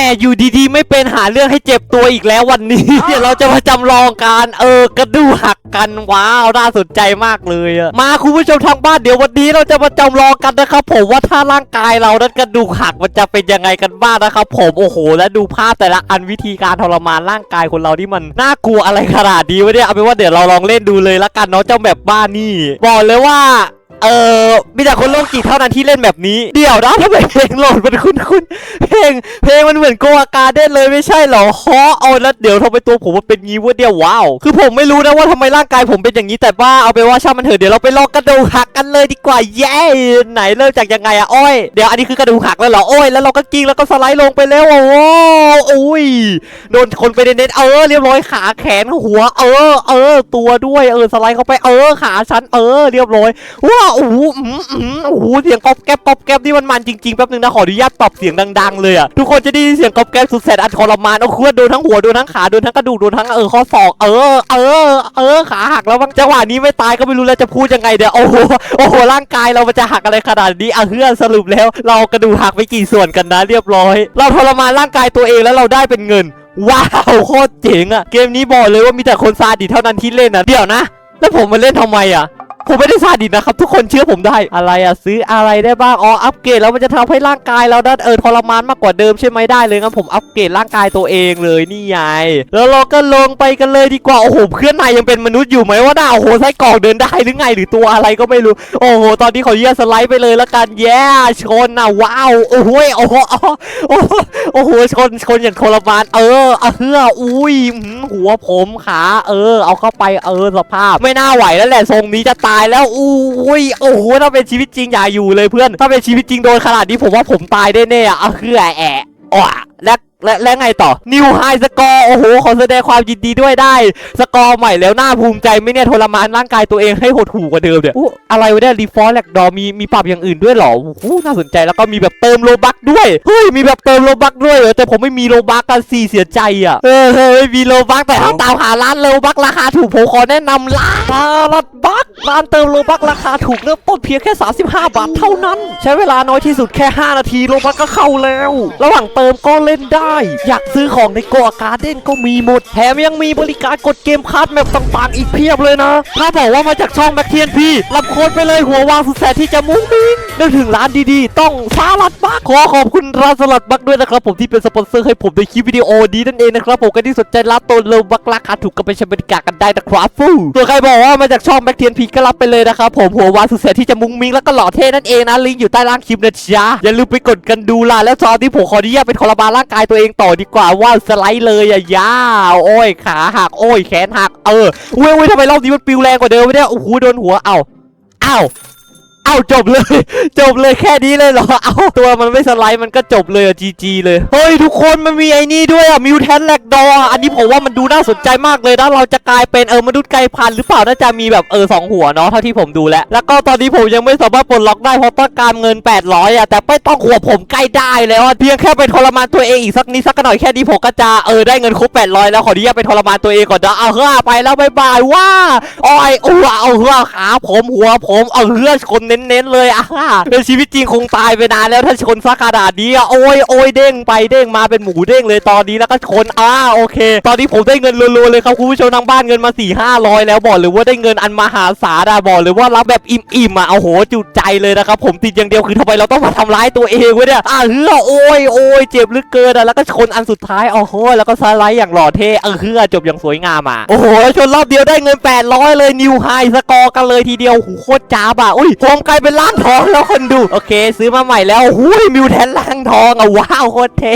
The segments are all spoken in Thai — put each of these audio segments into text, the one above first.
ม่อยู่ดีๆ ไม่เป็นหาเรื่องให้เจ็บตัวอีกแล้ววันนี้ เดี๋ยวเราจะมาจำลองการเออกระดูกหักกันว้าวน่าสนใจมากเลยอะมาคุณผู้ชมทางบ้านเดี๋ยววันนี้เราจะมาจำลองกันนะครับผมว่าถ้าร่างกายเรานั้นกระดูกหักมันจะเป็นยังไงกันบ้างนะครับผมโอ้โห และดูภาพแต่ละอันวิธีการทรมานร่างกายคนเราที่มันน่ากลัวอะไรขนาดนี้วะเนี่ยเอาเป็นว่าเดี๋ยวเราลองเล่นดูเลยละกันเนาะเจ้าแบบบ้านนี่บอกเลยว่า เออมีแต่คนโรคจิตเท่านั้นที่เล่นแบบนี้ เดี๋ยวนะทำไมเพลงโหลดมันคุ้นคุ้นเพลง เพลงมันเหมือนโกอาการเด่นเลยไม่ใช่เหรอฮอเอาแล้วเดี๋ยวทำไมตัวผมมันเป็นงี้วะเดียวว้าว คือผมไม่รู้นะว่าทำไมร่างกายผมเป็นอย่างนี้แต่ว่าเอาไปนว่าช่างมันเถอะเดี๋ยวเราไปลองกระดูกหักกันเลยดีกว่าเย้ไหนเริ่มจากยังไงอะอ้อยเดี๋ยวอันนี้คือกระดูกหักแล้วเหรออ้อยแล้วเราก็กิ้งแล้วก็สไลด์ลงไปแล้วโอ้โหอุ้ยโดนคนไปเน้นเออเรียบร้อยขาแขนหัว เออ เออ ตัวด้วยเออสไลด์เข้าไปเออขาฉันเออ เรียบร้อยว้าวโอ้โหอืมอืมโอ้โหเสียงก๊อบแก๊บก๊อบแก๊บนี่มันมันจริงๆแป๊บนึงนะขออนุญาตปรับเสียงดังๆเลยอะทุกคนจะได้ยินเสียงก๊อบแก๊บสุดแสนอันทรมานโอ้โหโดนทั้งหัวโดนทั้งขาโดนทั้งกระดูกโดนทั้งเออข้อศอกเออเออเออขาหักแล้วบางจังหวะนี้ไม่ตายก็ไม่รู้แล้วจะพูดยังไงเดี๋ยวโอ้โหโอ้โหร่างกายเรามันจะหักอะไรขนาดนี้อะเฮือสรุปแล้ว เรากระดูกหักไปกี่ส่วนกันนะเรียบร้อย เราทรมานร่างกายตัวเองแล้วเราได้เป็นเงิน ว้าวโคตรเจ๋งอะเกมนี้บอกเลยว่ามีแต่คนซาดิเท่านั้นที่เล่นนะเดี๋ยวนะ แล้วผมมาเล่นทำไมอะ ผมไม่ได้ซาดิสนะครับทุกคนเชื่อผมได้อะไรอะซื้ออะไรได้บ้างอ๋ออัปเกรดแล้วมันจะทำให้ร่างกายเราด้เออทรมานมากกว่าเดิมใช่ไหมได้เลยงั้นผมอัปเกรดร่างกายตัวเองเลยนี่ไงแล้วเราก็ลงไปกันเลยดีกว่าโอ้โหเพื่อนนายยังเป็นมนุษย์อยู่ไหมว่าน่าโอ้โหไส้กรอกเดินได้หรือไงหรือตัวอะไรก็ไม่รู้โอ้โหตอนนี้ขอเยี่ยสไลด์ไปเลยละกันแย่ชนนะว้าวโอ้โหโอ้โหโอ้โหโอ้โหชนชนอย่างทรมานเออเออเฮืออุ้ยหัวผมขาเออ เอาเข้าไปเออสภาพ ไม่น่าไหวแล้วแหละทรงนี้จะตายายแล้วอุ้ยโอ้โหถ้าเป็นชีวิตจริงอย่าอยู่เลยเพื่อน ถ้าเป็นชีวิตจริงโดนขนาดนี้ผมว่าผมตายแน่ๆอะเอาคือแอแอะอะและ และและไงต่อนิวไฮสกอร์โอ้โหขอแสดงความยินดีด้วยได้ สกอร์ใหม่แล้วน่าภูมิใจไหม่เนี่ยทรมานร่างกายตัวเองให้หดหู่กว่าเดิมเนี่ยอู้อะไรวะเนี่ยรีฟอร์แลกดอมีมีปรับอย่างอื่นด้วยเหรอโอ้โหน่าสนใจแล้วก็มีแบบเติมโลบักด้วยเฮ้ยมีแบบเติมโลบักด้วยเหรอแต่ผมไม่มีโลบักกันสี่เสียใจอะเออเฮ้ยไม่มีโลบักแต่ถ้าตามหาร้านโลบักราคาถูกผมขอแนะนำร้านรัดบักร้านเติมโลบักราคาถูกเริ่มต้นเพียงแค่ 35 บาทเท่านั้น ใช้เวลาน้อยที่สุดแค่ 5 นาทีโลบักก็เข้าแล้ว ระหว่างเติมก็เล่นได้อยากซื้อของในโกอาการ์เด้นก็มีหมด แถมยังมีบริการกดเกมคัสแมปต่างๆ อีกเพียบเลยนะ ถ้าบอกว่ามาจากช่องแบ็กเทียนพี่รับโค้ดไปเลยหัววางสุดแสนที่จะมุ้งมิ้งนึกถึงร้านดีๆ ต้องสลัดบักขอขอบคุณร้านสลัดบักด้วยนะครับผมที่เป็นสปอนเซอร์ให้ผมในคลิปวิดีโอนี้นั่นเองนะครับผมใครที่สนใจรับตัวโลบักราคาถูกก็ไปใช้บริการกันได้นะครับฟูส่วนใครบอกว่ามาจากช่องแบ็คเทียนพีก็รับไปเลยนะครับผมหัววางสุดแสนที่จะมุ้งมิ้งแล้วก็หล่อเท่นั่นเองนะลิงก์อยู่ใต้ล่างคลิปนะจ๊ะอย่าลืมไปกดกันดูล่ะแล้วตอนนี้ผมขออนุญาตเป็นทรมาร่างกายตัวเองต่อดีกว่าว่าสไลด์เลยอะยาวโอ้ยขาหักโอ้ยแขนหักเออเว้ยเว้ยทำไมรอบนี้มันปิวแรงกว่าเดิมไม่ได้โอ้โหโดนหัวเอ้าเอ้า เอ้าจบเลย จบเลยแค่นี้เลยเหรอ เอ้าตัวมันไม่สไลด์มันก็จบเลยอะจีจีเลย เฮ้ย ทุกคนมันมีไอ้นี่ด้วยอะมิวแทนแลกดออันนี้ผมว่ามันดูน่าสนใจมากเลยนะเราจะกลายเป็นเออมนุษย์ไกลพันหรือเปล่าน่าจะมีแบบเออสองหัวเนาะเท่าที่ผมดูแล้ว แล้วก็ตอนนี้ผมยังไม่สามารถปลดล็อกได้เพราะต้องการเงิน 800อะแต่ไม่ต้องหัวผมใกล้ได้แล้วอะเพียงแค่ไปทรมานตัวเองอีกสักนิดสักหน่อยแค่นี้ผมก็จะเออได้เงินครบ800แล้วขออนุญาตไปทรมานตัวเองก่อนนะเอาเฮ้อไปแล้วบายบายว้าอ้อยอ้วเอาเฮ้อขาผมหัวผมเอาเฮ้อชนเน้นๆเลยอะเป็นชีวิตจริงคงตายไปนานแล้วถ้าชนสักขนาดนี้อะโอ้ยโอ้ยเด้งไปเด้งมาเป็นหมูเด้งเลยตอนนี้แล้วก็ชนอ่าโอเค ตอนนี้ผมได้เงินรัวๆเลยครับคุณผู้ชมทางบ้านเงินมา4ี่ห้าร้อยแล้วบอกเลยว่าได้เงินอันมหาศาลอะบอกเลยว่ารับแบบอิ่มๆอะโอ้โหจุดใจเลยนะครับผมติดอย่างเดียวคือทำไมเราต้องมาทำร้ายตัวเองวะเนี่ยอ่าเฮือโอ้ยโอ้ยเจ็บลือเกินอะแล้วก็ชนอันสุดท้ายโอ้โหแล้วก็สไลด์อย่างหล่อเท่เออเฮือจบอย่างสวยงามอะโอ้โหชนรอบเดียวได้เงิน 800 เลยนิวไฮสกอร์กันเลยทีเดียวโอ้โหโคตรจ้าบอะอุ้ยผมกลายเป็นล้านทองแล้วคนดู โอเค ซื้อมาใหม่แล้วโอ้โหมิวแทนล่างทองอะว้าวโคตรเท่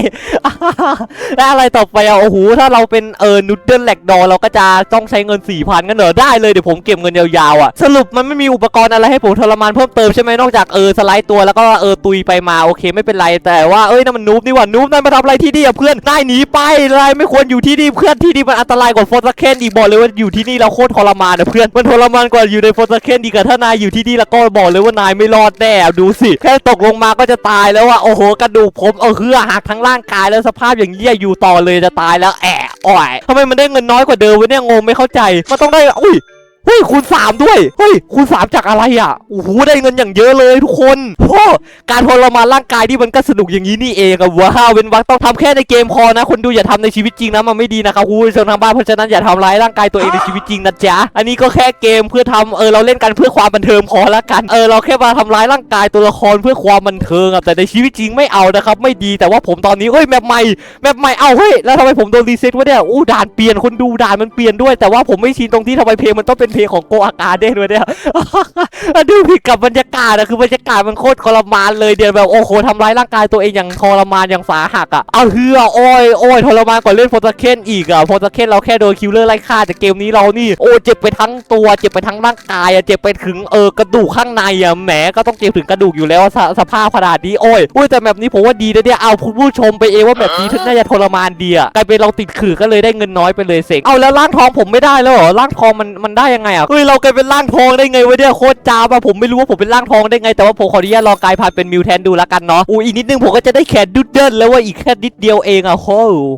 แล้วอะไรต่อไปอะโอ้โหถ้าเราเป็นเออนูดเดิลแลกดอเราก็จะต้องใช้เงิน4ี่พันกันเหรอได้เลยเดี๋ยวผมเก็บเงินยาวๆอะสรุปมันไม่มีอุปกรณ์อะไรให้ผมทรมานเพิ่มเติมใช่ไหมนอกจากเออสไลด์ตัวแล้วก็เออตุยไปมาโอเคไม่เป็นไรแต่ว่าเอ้ยนั่นมันนูบนี่หว่านูบนั่นมาทำอะไรที่นี่อะเพื่อนนายหนีไปนายไม่ควรอยู่ที่นี่เพื่อนที่นี่มันอันตรายกว่าฟร์สเคนอีกบอกเลยว่าอยู่ที่นี่เราโคตรทรมานอะเพื่อนมันทรมานกว่าอยู่ในฟร์สเคนดีกว่าถ้านายอยู่ที่นี่แล้วก็บอกเลยว่านายไม่รอดแน่ดูสิ แค่ตกลงมาก็จะตายแล้วอะโอ้โหกระดูกผมเออเฮือหักทั้งร่างกายแล้วสภาพอย่างเงี้ยอยู่ต่อเลยจะตายแล้วแอะอ่อยทำไมมันได้เงินน้อยกว่าเดิมวะเนี่ยงงไม่เข้าใจมันต้องได้อุ้ย เฮ้ยคูณสามด้วย เฮ้ยคูณสามจากอะไรอะโอ้โหได้เงินอย่างเยอะเลยทุกคนโอ้การทรมานร่างกายนี่มันก็สนุกอย่างนี้นี่เองอะว้าวเว้นวักต้องทำแค่ในเกมพอนะ คนดูอย่าทำในชีวิตจริงนะมันไม่ดีนะครับคุณผู้ชมทางบ้านเพราะฉะนั้นอย่าทำร้ายร่างกายตัวเองในชีวิตจริงนะจ๊ะอันนี้ก็แค่เกมเพื่อทำเออเราเล่นกันเพื่อความบันเทิงพอละกันเออเราแค่มาทำร้ายร่างกายตัวละครเพื่อความบันเทิงอะแต่ในชีวิตจริงไม่เอานะครับไม่ดีแต่ว่าผมตอนนี้เฮ้ยแมปใหม่แมปใหม่เอ้าเฮ้ยแล้วทำไมผมโดนรีเซ็ตวะเนี่ยอู้ด่านเปลี่ยนคนดูด่านมันเปลี่ยนด้วย แต่ว่าผมไม่ชินตรงที่ทำไมเพลงมันต้องเป็นเพลงของโกอากาเด้ด้วยเนี่ยดูผิดกับบรรยากาศอะคือบรรยากาศมันโคตรทรมานเลยเดี๋ยวแบบโอ้โหทำร้ายร่างกายตัวเองอย่างทรมานอย่างสาหัสอะเอาเฮือโอ้ยโอ้ยทรมานกว่าเล่นโฟตาเคนอีกอะโฟตาเคนเราแค่โดนคิลเลอร์ไล่ฆ่าแต่เกมนี้เรานี่โอ้เจ็บไปทั้งตัวเจ็บไปทั้งร่างกายอะเจ็บไปถึงเออกระดูกข้างในอะแหมก็ต้องเจ็บถึงกระดูกอยู่แล้วสสภาพขนาดนี้โอ้ยโอ้ยแต่แบบนี้ผมว่าดีนะเนี่ยเอาคุณผู้ชมไปเองว่าแบบนี้น่าจะทรมานดีอะกลายเป็นเราติดขื่อก็เลยได้เงินน้อยไปเลยเสงเอาแล้วร่างทองผมไม่ได้แล้วเหรอร่างทองมันมันได้ยังไงอะเฮ้ยเรากลายเป็นร่างทองได้ไงวะเนี่ยโคตรจ้าบอะผมไม่รู้ว่าผมเป็นร่างทองได้ไง แต่ว่าผมขออนุญาตลอกลายพันธุ์เป็นมิวแทนดูแล้วกันเนาะอูอีกนิดนึงผมก็จะได้แขนดุดเดิลแล้วว่าอีกแค่นิดเดียวเองอะโห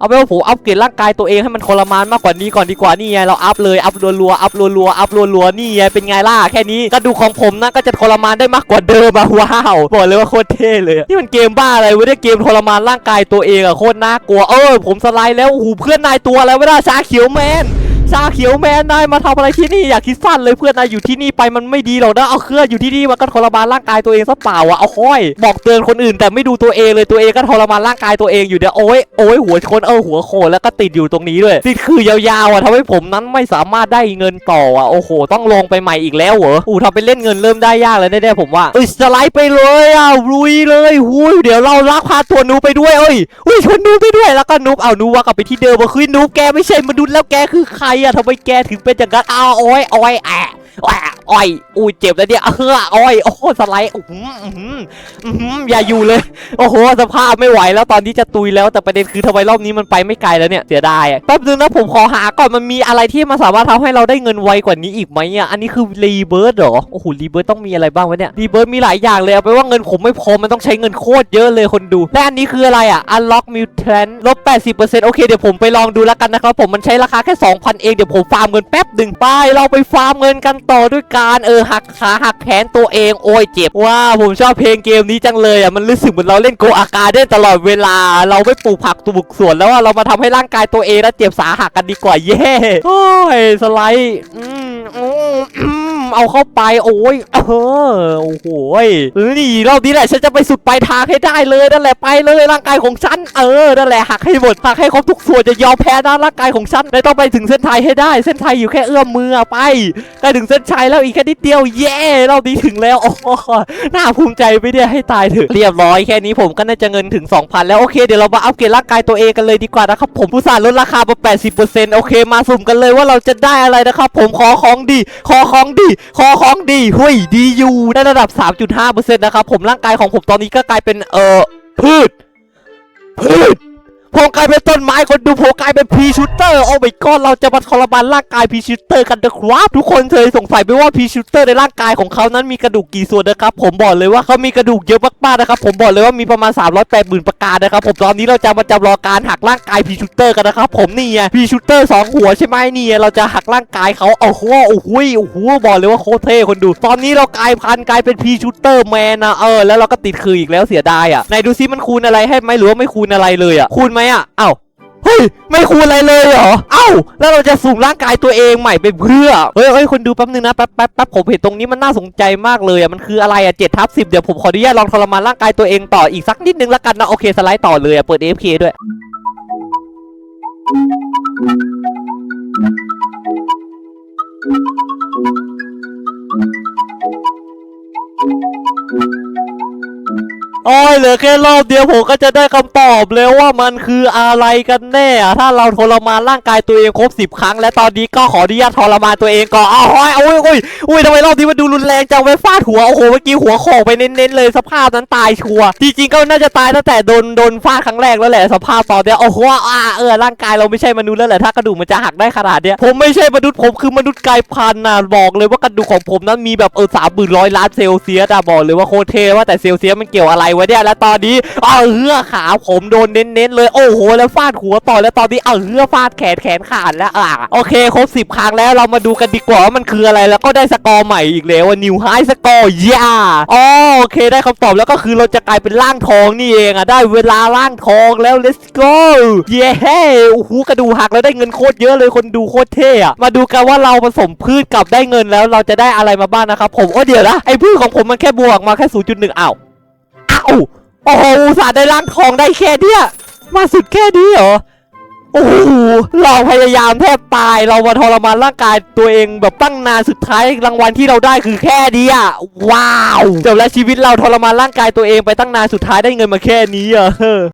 เอาไปว่าผมอัปเกรดร่างกายตัวเองให้มันทรมานมากกว่านี้ก่อนดีกว่านี่ไงเราอัพเลยอัพรัวๆอัพรัวๆอัพรัวๆนี่ไงเป็นไงล่ะแค่นี้กระดูกของผมนะก็จะทรมานได้มากกว่าเดิมอะว้าวบอกเลยว่าโคตรเท่เลยนี่มันเกมบ้าอะไรวะเนี่ยเกมทรมานร่างกายตัวเองอะโคตรน่ากลัวเออผมสไลด์แล้วโอ้โหเพื่อนนายตัวอะไรไม่ได้ชาเขียวแมน ชาเขียวแมนนายมาทำอะไรที่นี่อยากคิดสั้นเลยเพื่อนนายอยู่ที่นี่ไปมันไม่ดีหรอกนะเอาเครื่องอยู่ที่นี่มันก็ทรมานร่างกายตัวเองซะเปล่าอะเอาห้อยบอกเตือนคนอื่นแต่ไม่ดูตัวเองเลยตัวเองก็ทรมานร่างกายตัวเองอยู่เดี๋ยวโอ้ยโอ้ยหัวชนเออหัวโขนแล้วก็ติดอยู่ตรงนี้ด้วยติดคือยาวๆอะทำให้ผมนั้นไม่สามารถได้เงินต่ออะโอ้โห ต้องลงไปใหม่อีกแล้วเหรออู้ทำไปเล่นเงินเริ่มได้ยากเลยแน่ๆผมว่าเอ้ยสไลด์ไปเลยอะลุยเลยหุยเดี๋ยวเราลากพาตัวนูไปด้วยเอ้ยอุ้ยชวนนูไปด้วยแล้วก็นูเอานูว่ากลับไปที่เดิมมาคือนูแกไม่ใช่มนุษย์แล้วแกคือใครอะทำไมแกถึงเป็นอย่างนั้นอ้าวโอ้ยโอ้ยแอะแอะ อ้อยอุ้ยเจ็บแล้วเนี่ยเอออ้อยโอ้โหสไลด์อื้อหืออื้อหืออื้อหืออย่าอยู่เลย โอ้โหสภาพไม่ไหวแล้วตอนนี้จะตุยแล้วแต่ประเด็นคือทำไมรอบนี้มันไปไม่ไกลแล้วเนี่ยเสียดายอะแป๊บนึงนะผมขอหาก่อนมันมีอะไรที่มันสามารถทำให้เราได้เงินไวกว่านี้อีกไหมอะอันนี้คือรีเบิร์ดเหรอโอ้โหรีเบิร์ดต้องมีอะไรบ้างวะเนี่ยรีเบิร์ดมีหลายอย่างเลยเอาไปนว่าเงินผมไม่พอมันต้องใช้เงินโคตรเยอะเลยคนดูและอันนี้คืออะไรอะ unlock mutant ลบ80%โอเคเดี๋ยวผมไปลองดูแล้วกันนะครับผมมันใช้ราคาแค่2,000เองเดี๋ยวผมฟาร์มเงินแป๊บหนึ่งไปเราไปฟาร์มเงินกันต่อด้วยกการเออหักขาหักแขนตัวเองโอ้ยเจ็บว้าผมชอบเพลงเกมนี้จังเลยอะมันรู้สึกเหมือนเราเล่นโกอากาได้ตลอดเวลา เราไม่ปลูกผักปลูกสวนแล้วว่าเรามาทำให้ร่างกายตัวเองแล้วเจ็บสาหักกันดีกว่าเย่โอ้ยสไลด์อืมอืม เอาเข้าไป โอ้ย เออ โอ้โหยี่รอบนี้แหละฉันจะไปสุดปลายทางให้ได้เลยนั่นแหละไปเลยร่างกายของฉัน เออ นั่นแหละหักให้หมดหักให้ครบทุกส่วนจะยอมแพ้นะร่างกายของฉันไม่ต้องไปถึงเส้นชัยให้ได้ เส้นชัยอยู่แค่เอื้อมมือไปใกล้ถึงเส้นชัยแล้วอีกแค่นิดเดียว เย่รอบนี้ถึงแล้วโอ้หน่าภูมิใจไปเนี่ยให้ตายเถอะ เรียบร้อยแค่นี้ผมก็น่าจะเงินถึง 2,000 แล้วโอเคเดี๋ยวเรามาอัปเกรดร่างกายตัวเองกันเลยดีกว่านะครับผมผู้สานลดราคามา80%โอเคมาสุ่มกันเลยว่าเราจะได้อะไรนะครับผมขอของดี ขอของดีขอของดีหุยดีอยู่ได้ระดับ 3.5%นะครับผมร่างกายของผมตอนนี้ก็กลายเป็นเอ่อพืชพืช ผมกลายเป็นต้นไม้คนดูผมกลายเป็นพีชูเตอร์โอ้ไม่ก็เราจะมาทรมานร่างกายพีชูเตอร์กันนะครับทุกคนเคยสงสัยไหมว่าพีชูเตอร์ในร่างกายของเขานั้นมีกระดูกกี่ส่วนนะครับผมบอกเลยว่าเขามีกระดูกเยอะมากๆนะครับผมบอกเลยว่ามีประมาณ308หมื่นประการนะครับผมตอนนี้เราจะมาจำลองการหักร่างกายพีชูเตอร์กันนะครับผมนี่ไงพีชูเตอร์สองหัวใช่ไหมนี่ไงเราจะหักร่างกายเขาโอ้โหโอ้โหโอ้โหบอกเลยว่าโคตรเท่คนดู ตอนนี้เรากลายพันกลายเป็นพีชูเตอร์แมนนะเออแล้วเราก็ติดคืออีกแล้วเสียดายอะไหนดูซิมันคูณอะไรให้ไหมหรือว่าไม่คูณอะไรเลยอะคูณไหมอะเอ้าเฮ้ยไม่คูณอะไรเลยเหรอ เอ้า แล้วเราจะสุ่มร่างกายตัวเองใหม่ไปเพื่อ เฮ้ยเฮ้ยคนดูแป๊บนึงนะ แป๊บแป๊บแป๊บผมเห็นตรงนี้มันน่าสนใจมากเลยอะ มันคืออะไรอะเจ็ดทับสิบเดี๋ยวผมขออนุญาตลองทรมานร่างกายตัวเองต่ออีกสักนิดนึงละกันนะ โอเค สไลด์ต่อเลยอะ เปิด AFK ด้วย โอ้ยเหลือแค่รอบเดียวผมก็จะได้คำตอบแล้วว่ามันคืออะไรกันแน่ ถ้าเราทรมานร่างกายตัวเองครบสิบครั้ง และตอนนี้ก็ขออนุญาตทรมานตัวเองก่อนอ้าวโอ้ยโอ้ยโอ้ยโอ้ยทำไมรอบนี้มันดูรุนแรงจังไปฟาดหัวโอ้โหเมื่อกี้หัวโขกไปเน้นๆเลยสภาพนั้นตายชัวร์จริงๆก็น่าจะตายตั้งแต่โดนโดนฟาดครั้งแรกแล้วแหละสภาพตอนเนี้ยโอ้โหอ่าเออร่างกายเราไม่ใช่มนุษย์แล้วแหละถ้ากระดูกมันจะหักได้ขนาดเนี้ยผมไม่ใช่มนุษย์ผมคือมนุษย์กลายพันธุ์นะบอกเลยว่ากระดูกของผมนั้นมีแบบเออสามหมื่นร้อยล้านเซลเซียสอะบอกเลยว่าโคตรเท่ว่าแต่เซลเซียสมันเกี่ยวอะไรวะเนี่ยแล้วตอนนี้เอาเฮือขาผมโดนเน้นๆเลยโอ้โหแล้วฟาดหัวต่อแล้วตอนนี้เอาเฮือฟาดแขนแขนขาดแล้วอะโอเคครบสิบครั้งแล้วเรามาดูกันดีกว่าว่ามันคืออะไรแล้วก็ได้สกอร์ใหม่อีกแล้วว่านิวไฮสกอร์ย่าอ๋อโอเคได้คำตอบแล้วก็คือเราจะกลายเป็นร่างทองนี่เองอะได้เวลาร่างทองแล้ว let's go เย้โอ้โหกระดูกหักแล้วได้เงินโคตรเยอะเลยคนดูโคตรเท่อะมาดูกันว่าเราผสมพืชกับได้เงินแล้วเราจะได้อะไรมาบ้างนะครับผมโอ้เดี๋ยวนะไอ้พืชของผมมันแค่บวกมาแค่ 0.1อ้าว อ้โอ้โหสาห์ได้ร่างทองได้แค่เนี้ยมาสุดแค่นี้เหรอโอ้โหเราพยายามแทบตายเรามาทรมานร่างกายตัวเองแบบตั้งนานสุดท้ายรางวัลที่เราได้คือแค่นี้อะว้าวจบแล้วชีวิตเราทรมานร่างกายตัวเองไปตั้งนานสุดท้ายได้เงินมาแค่นี้อะ